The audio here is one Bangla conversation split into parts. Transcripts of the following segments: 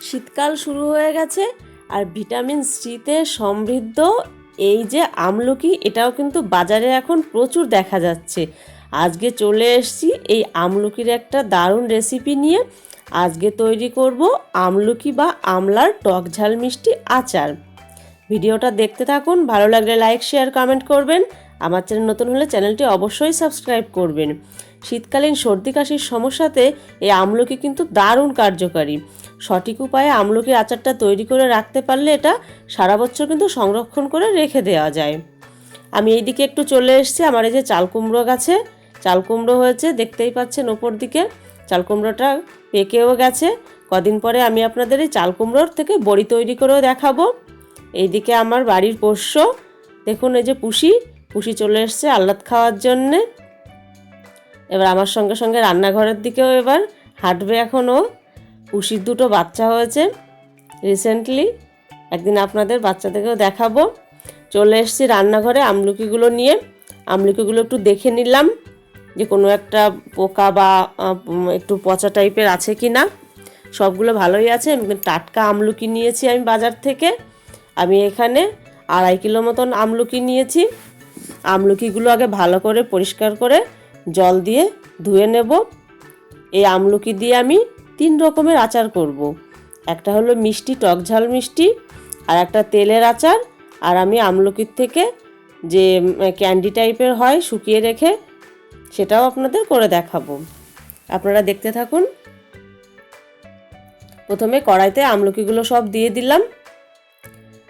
শীতকাল শুরু হয়ে গেছে আর ভিটামিন সিতে সমৃদ্ধ এই যে আমলকি, এটাও কিন্তু বাজারে এখন প্রচুর দেখা যাচ্ছে। আজকে চলে এসেছি এই আমলকির একটা দারুণ রেসিপি নিয়ে। আজকে তৈরি করব আমলকি বা আমলার টক ঝাল মিষ্টি আচার। ভিডিওটা দেখতে থাকুন, ভালো লাগলে লাইক শেয়ার কমেন্ট করবেন। আমার চ্যানেল নতুন হলে চ্যানেলটি অবশ্যই সাবস্ক্রাইব করবেন। শীতকালীন সর্দি কাশির সমস্যাতে এই আমলকি কিন্তু দারুণ কার্যকারী। সঠিক উপায়ে আমলকির আচারটা তৈরি করে রাখতে পারলে এটা সারা বছর কিন্তু সংরক্ষণ করে রেখে দেওয়া যায়। আমি এই দিকে একটু চলে এসেছি, আমার এই যে চাল কুমড়ো গাছে। চাল কুমড়ো হয়েছে, দেখতেই পাচ্ছেন ওপর দিকে। চাল কুমড়োটা পেকেও গেছে। কদিন পরে আমি আপনাদের এই চাল কুমড়োর থেকে বড়ি তৈরি করেও দেখাবো। এইদিকে আমার বাড়ির পোষ্য, দেখুন এই যে পুষি। পুষি চলে এসছে, আহ্লাদ খাওয়ার জন্যে। এবার আমার সঙ্গে সঙ্গে রান্নাঘরের দিকেও এবার হাঁটবে এখনও। পুষির দুটো বাচ্চা হয়েছে রিসেন্টলি একদিন আপনাদের বাচ্চাদেরকেও দেখাবো। চলে এসেছি রান্নাঘরে আমলকিগুলো নিয়ে। আমলকিগুলো একটু দেখে নিলাম যে কোনো একটা পোকা বা একটু পচা টাইপের আছে কি না সবগুলো ভালোই আছে। টাটকা আমলকি নিয়েছি আমি বাজার থেকে। আমি এখানে আড়াই কিলো মতন আমলকি নিয়েছি। আমলকিগুলো আগে ভালো করে পরিষ্কার করে জল দিয়ে ধুয়ে নেব। এই আমলকি দিয়ে আমি তিন রকমের আচার করব। একটা হলো মিষ্টি, টক ঝাল মিষ্টি, আর একটা তেলের আচার। আর আমি আমলকির থেকে যে ক্যান্ডি টাইপের হয় শুকিয়ে রেখে সেটাও আপনাদের করে দেখাবো। আপনারা দেখতে থাকুন। প্রথমে কড়াইতে আমলকিগুলো সব দিয়ে দিলাম।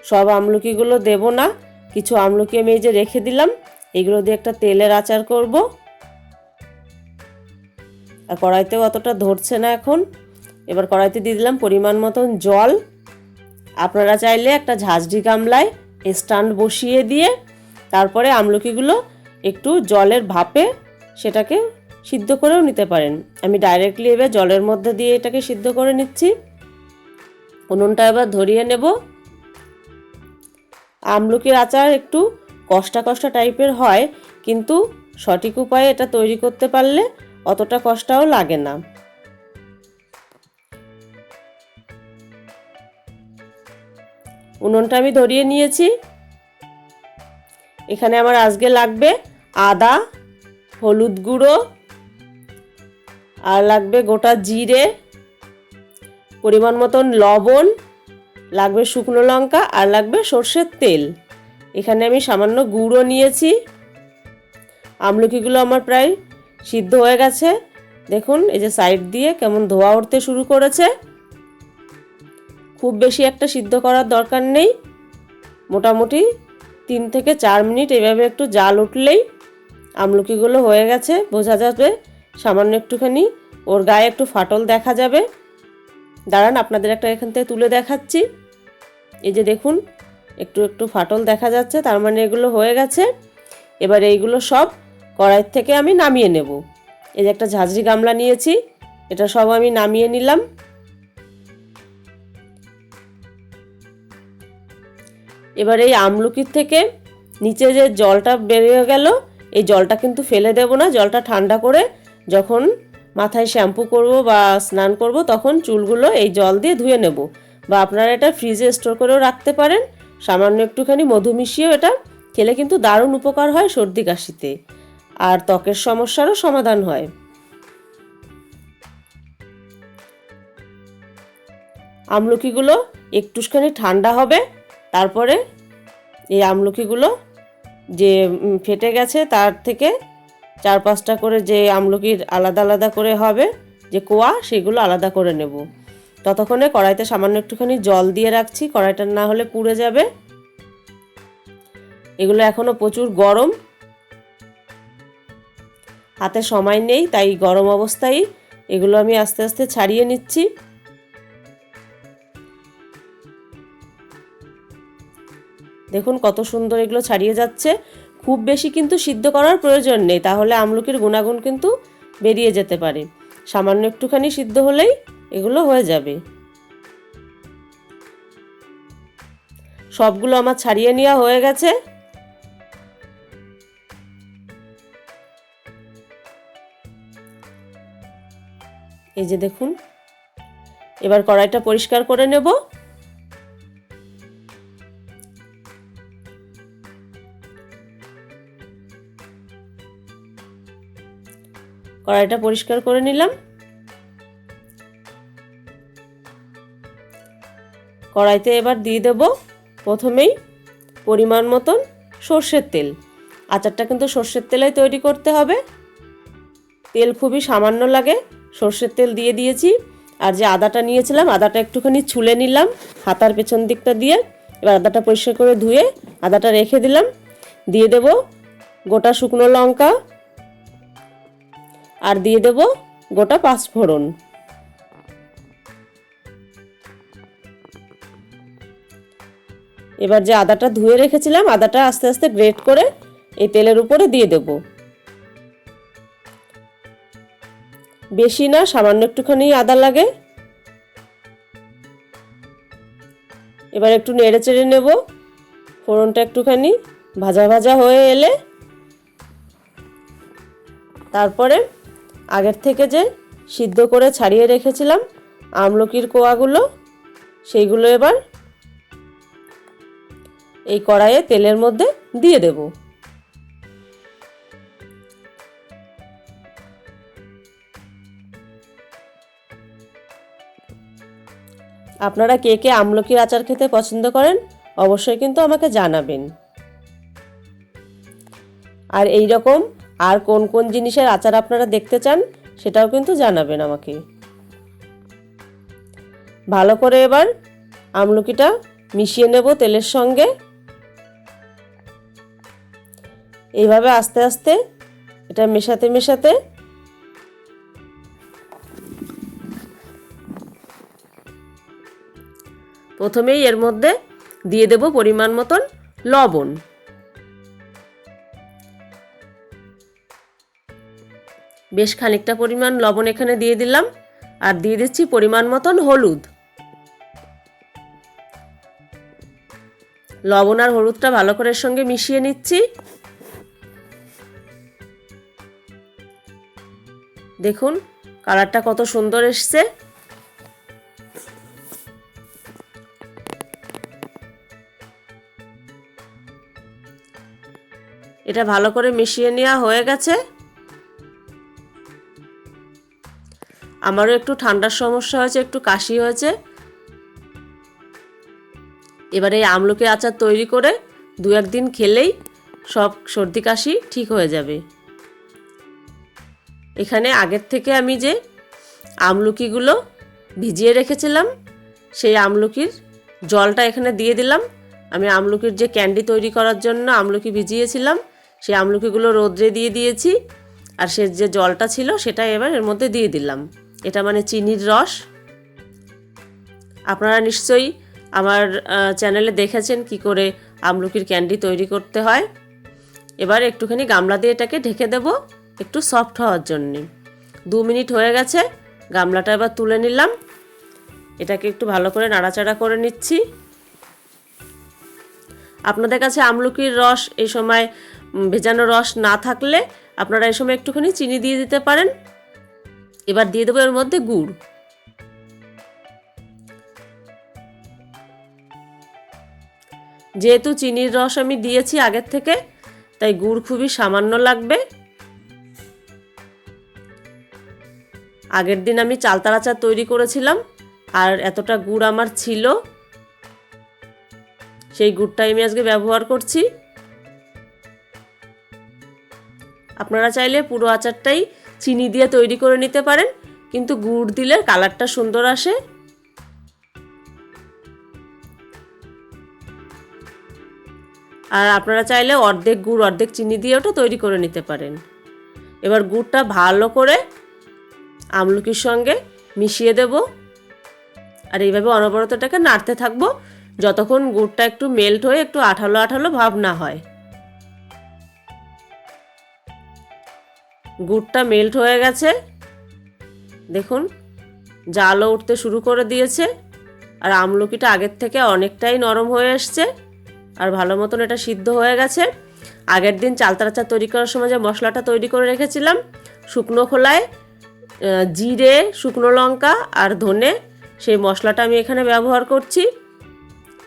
সব আমলকিগুলো দেব না। কিছু আমলকি আমি এই যে রেখে দিলাম, এগুলো দিয়ে একটা তেলের আচার করব। আর কড়াইতেও অতটা ধরছে না এখন। এবার কড়াইতে দিয়ে দিলাম পরিমাণ মতন জল। আপনারা চাইলে একটা ঝাঁঝরি গামলায় স্ট্যান্ড বসিয়ে দিয়ে তারপরে আমলকিগুলো একটু জলের ভাপে সেটাকে সিদ্ধ করেও নিতে পারেন। আমি ডাইরেক্টলি এবার জলের মধ্যে দিয়ে এটাকে সিদ্ধ করে নিচ্ছি। উনুনটা এবার ধরিয়ে নেব। আমলকির আচার একটু কষ্টা কষ্টা টাইপের হয়, কিন্তু সঠিক উপায়ে এটা তৈরি করতে পারলে অতটা কষ্টাও লাগে না। উনুনটা আমি ধরিয়ে নিয়েছি। এখানে আমার আজকে লাগবে আদা, হলুদ গুঁড়ো, আর লাগবে গোটা জিরে, পরিমাণ মতন লবণ লাগবে শুকনো লঙ্কা আর লাগবে সর্ষের তেল। এখানে আমি সামান্য গুঁড়ো নিয়েছি। আমলকিগুলো আমার প্রায় সিদ্ধ হয়ে গেছে। দেখুন, এই যে সাইড দিয়ে কেমন ধোয়া উঠতে শুরু করেছে। খুব বেশি একটা সিদ্ধ করার দরকার নেই। মোটামুটি তিন থেকে চার মিনিট এভাবে একটু জাল উঠলেই আমলকিগুলো হয়ে গেছে। বোঝা যাবে সামান্য একটুখানি, ওর গায়ে একটু ফাটল দেখা যাবে। দাঁড়ান, আপনাদের একটা এখান থেকে তুলে দেখাচ্ছি। এই যে দেখুন, একটু একটু ফাটল দেখা যাচ্ছে, তার মানে এগুলো হয়ে গেছে। এবার এইগুলো সব কড়াইয়ের থেকে আমি নামিয়ে নেব। এই যে একটা ঝাঁঝরি গামলা নিয়েছি, এটা সব আমি নামিয়ে নিলাম। এবার এই আমলকির থেকে নিচে যে জলটা বেরিয়ে গেল, এই জলটা কিন্তু ফেলে দেব না, জলটা ঠান্ডা করে যখন মাথায় শ্যাম্পু করব বা স্নান করব, তখন চুলগুলো এই জল দিয়ে ধুয়ে নেব। বা আপনারা এটা ফ্রিজে স্টোর করেও রাখতে পারেন। সামান্য একটুখানি মধু মিশিয়েও এটা খেলে কিন্তু দারুণ উপকার হয় সর্দি কাশিতে। আর ত্বকের সমস্যারও সমাধান হয়। আমলকিগুলো একটুখানি ঠান্ডা হবে। তারপরে এই আমলকিগুলো যে ফেটে গেছে তার থেকে চার পাঁচটা করে যে আমলকির আলাদা আলাদা করে হবে, যে কোয়া, সেগুলো আলাদা করে নেব। ততক্ষণে কড়াইতে সামান্য একটুখানি জল দিয়ে রাখছি, কড়াইটা না হলে পুড়ে যাবে। এগুলো এখনও প্রচুর গরম। হাতে সময় নেই, তাই গরম অবস্থায় এগুলো আমি আস্তে আস্তে ছাড়িয়ে নিচ্ছি। দেখুন কত সুন্দর এগুলো ছাড়িয়ে যাচ্ছে। খুব বেশি কিন্তু সিদ্ধ করার প্রয়োজন নেই, তাহলে আমলকির গুণাগুণ কিন্তু বেরিয়ে যেতে পারে। সামান্য একটুখানি সিদ্ধ হলেই এগুলো হয়ে যাবে। সবগুলো আমার ছাড়িয়ে নেওয়া হয়ে গেছে। এই যে দেখুন, এবার কড়াইটা পরিষ্কার করে নেব। কড়াইটা পরিষ্কার করে নিলাম। কড়াইতে এবার দিয়ে দেব প্রথমেই পরিমাণ মতন সর্ষের তেল। আচারটা কিন্তু সর্ষের তেলেই তৈরি করতে হবে। তেল খুবই সামান্য লাগে, সর্ষের তেল দিয়ে দিয়েছি। আর যে আদাটা নিয়েছিলাম, আদাটা একটুখানি ছুলে নিলাম, হাতার পেছন দিকটা দিয়ে। এবার আদাটা পরিষ্কার করে ধুয়ে আদাটা রেখে দিলাম। দিয়ে দেব গোটা শুকনো লঙ্কা আর দিয়ে দেব গোটা পাঁচফোড়ন এবার যে আদাটা ধুয়ে রেখেছিলাম, আদাটা আস্তে আস্তে গ্রেট করে এই তেলের উপরে দিয়ে দেব। বেশি না, সামান্য একটুখানি আদা লাগে। এবার একটু নেড়ে চেড়ে নেব। ফোড়নটা একটুখানি ভাজা ভাজা হয়ে এলে তারপরে আগের থেকে যে সিদ্ধ করে ছাড়িয়ে রেখেছিলাম আমলকির কোয়াগুলো, সেইগুলো এবার এই কড়াইয়ে তেলের মধ্যে দিয়ে দেব। আপনারা কে কে আমলকির আচার খেতে পছন্দ করেন অবশ্যই কিন্তু আমাকে জানাবেন। আর এই রকম আর কোন কোন জিনিসের আচার আপনারা দেখতে চান, সেটাও কিন্তু জানাবেন আমাকে। ভালো করে এবার আমলকিটা মিশিয়ে নেব তেলের সঙ্গে। এইভাবে আস্তে আস্তে এটা মেশাতে মেশাতে প্রথমেই এর মধ্যে দিয়ে দেব পরিমাণ মতন লবণ। বেশ খানিকটা পরিমাণ লবণ এখানে দিয়ে দিলাম, আর দিয়ে দিচ্ছি পরিমাণ মতন হলুদ। লবণ আর হলুদটা ভালো করে সঙ্গে মিশিয়ে নিচ্ছি। দেখুন, কালারটা কত সুন্দর এসছে। এটা ভালো করে মিশিয়ে নেওয়া হয়ে গেছে। আমারও একটু ঠান্ডার সমস্যা হয়েছে, একটু কাশি হয়েছে। এবারে এই আমলকি আচার তৈরি করে দু একদিন খেলেই সব সর্দি কাশি ঠিক হয়ে যাবে। এখানে আগের থেকে আমি যে আমলকিগুলো ভিজিয়ে রেখেছিলাম, সেই আমলকির জলটা এখানে দিয়ে দিলাম। আমি আমলকির যে ক্যান্ডি তৈরি করার জন্য আমলকি ভিজিয়েছিলাম, সেই আমলকিগুলো রোদ্রে দিয়ে দিয়েছি। আর সে যে জলটা ছিল, সেটা এবার এর মধ্যে দিয়ে দিলাম। এটা মানে চিনির রস। আপনারা নিশ্চয়ই আমার চ্যানেলে দেখেছেন কি করে আমলকির ক্যান্ডি তৈরি করতে হয়। এবার একটুখানি গামলা দিয়ে এটাকে ঢেকে দেব, একটু সফট হওয়ার জন্যে। দু মিনিট হয়ে গেছে, গামলাটা এবার তুলে নিলাম। এটাকে একটু ভালো করে নাড়াচাড়া করে নিচ্ছি। আপনাদের কাছে আমলকির রস এই সময় ভেজানো রস না থাকলে আপনারা এই সময় একটুখানি চিনি দিয়ে দিতে পারেন। এবার দিয়ে দেবো এর মধ্যে গুড়। যেহেতু চিনির রস আমি দিয়েছি আগের থেকে, তাই গুড় খুবই সামান্য লাগবে। আগের দিন আমি চালতার আচার তৈরি করেছিলাম, আর এতটা গুড় আমার ছিল। সেই গুড়টাই আমি আজকে ব্যবহার করছি। আপনারা চাইলে পুরো আচারটাই চিনি দিয়ে তৈরি করে নিতে পারেন, কিন্তু গুড় দিলে কালারটা সুন্দর আসে। আর আপনারা চাইলে অর্ধেক গুড়, অর্ধেক চিনি দিয়ে ওটা তৈরি করে নিতে পারেন। এবার গুড়টা ভালো করে আমলকির সঙ্গে মিশিয়ে দেব। আর এইভাবে অনবরতটাকে নাড়তে থাকব, যতক্ষণ গুড়টা একটু মেল্ট হয়ে একটু আঠালো আঠালো ভাব না হয়। গুড়টা মেল্ট হয়ে গেছে। দেখুন, জালও উঠতে শুরু করে দিয়েছে আর আমলকিটা আগের থেকে অনেকটাই নরম হয়ে এসছে আর ভালো মতন এটা সিদ্ধ হয়ে গেছে। আগের দিন চালতার চা তৈরি করার সময় যে মশলাটা তৈরি করে রেখেছিলাম, শুকনো খোলায় জিরে, শুকনো লঙ্কা আর ধনে, সেই মশলাটা আমি এখানে ব্যবহার করছি।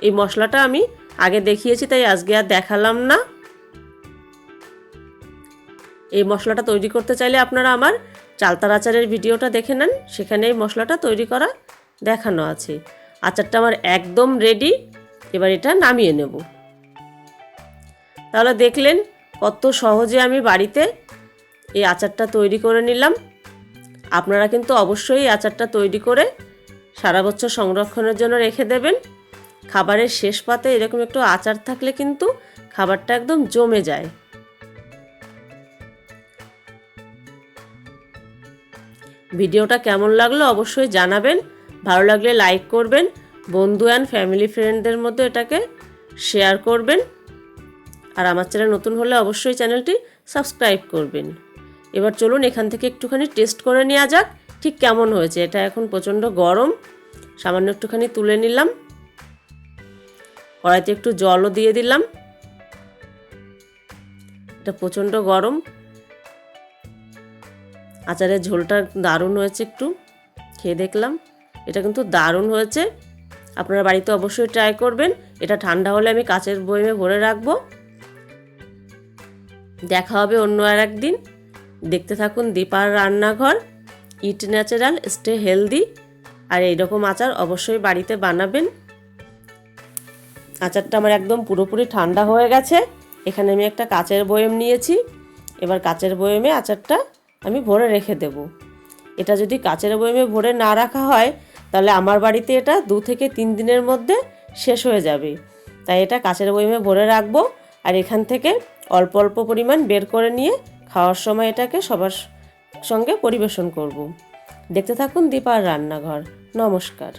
এই মশলাটা আমি আগে দেখিয়েছি, তাই আজকে আর দেখালাম না। এই মশলাটা তৈরি করতে চাইলে আপনারা আমার চালতার আচারের ভিডিওটা দেখে নেন। সেখানে এই মশলাটা তৈরি করা দেখানো আছে। আচারটা আমার একদম রেডি এবার এটা নামিয়ে নেব। তাহলে দেখলেন কত সহজে আমি বাড়িতে এই আচারটা তৈরি করে নিলাম। আপনারা কিন্তু অবশ্যই আচারটা তৈরি করে সারা বছর সংরক্ষণের জন্য রেখে দেবেন। খাবারের শেষ পাতে এরকম একটু আচার থাকলে কিন্তু খাবারটা একদম জমে যায়। ভিডিওটা কেমন লাগল অবশ্যই জানাবেন। ভালো লাগলে লাইক করবেন। বন্ধু অ্যান্ড ফ্যামিলি ফ্রেন্ডদের মধ্যে এটাকে শেয়ার করবেন। আর আমার চ্যানেল নতুন হলে অবশ্যই চ্যানেলটি সাবস্ক্রাইব করবেন। এবার চলুন এখান থেকে একটুখানি টেস্ট করে নেওয়া যাক, ঠিক কেমন হয়েছে? এটা এখন প্রচণ্ড গরম। সামান্য একটুখানি তুলে নিলাম। কড়াইতে একটু জলও দিয়ে দিলাম। এটা প্রচণ্ড গরম। আচারের ঝোলটা দারুণ হয়েছে একটু। খেয়ে দেখলাম। এটা কিন্তু দারুণ হয়েছে। আপনারা বাড়িতে অবশ্যই ট্রাই করবেন। এটা ঠান্ডা হলে আমি কাচের বয়মে ভরে রাখব। দেখা হবে অন্য আর একদিন দেখতে থাকুন দীপার রান্নাঘর। ইট ন্যাচারাল স্টে হেলদি আর এইরকম আচার অবশ্যই বাড়িতে বানাবেন। আচারটা আমার একদম পুরোপুরি ঠান্ডা হয়ে গেছে। এখানে আমি একটা কাচের বয়ম নিয়েছি। এবার কাচের বয়মে আচারটা আমি ভরে রেখে দেব। এটা যদি কাচের বয়মে ভরে না রাখা হয়, তাহলে আমার বাড়িতে এটা দু থেকে তিন দিনের মধ্যে শেষ হয়ে যাবে। তাই এটা কাচের বয়মে ভরে রাখব আর এখান থেকে অল্প অল্প পরিমাণ বের করে নিয়ে খাওয়ার সময় এটাকে সবার সঙ্গে পরিবেশন করব। দেখতে থাকুন দীপার রান্নাঘর। নমস্কার।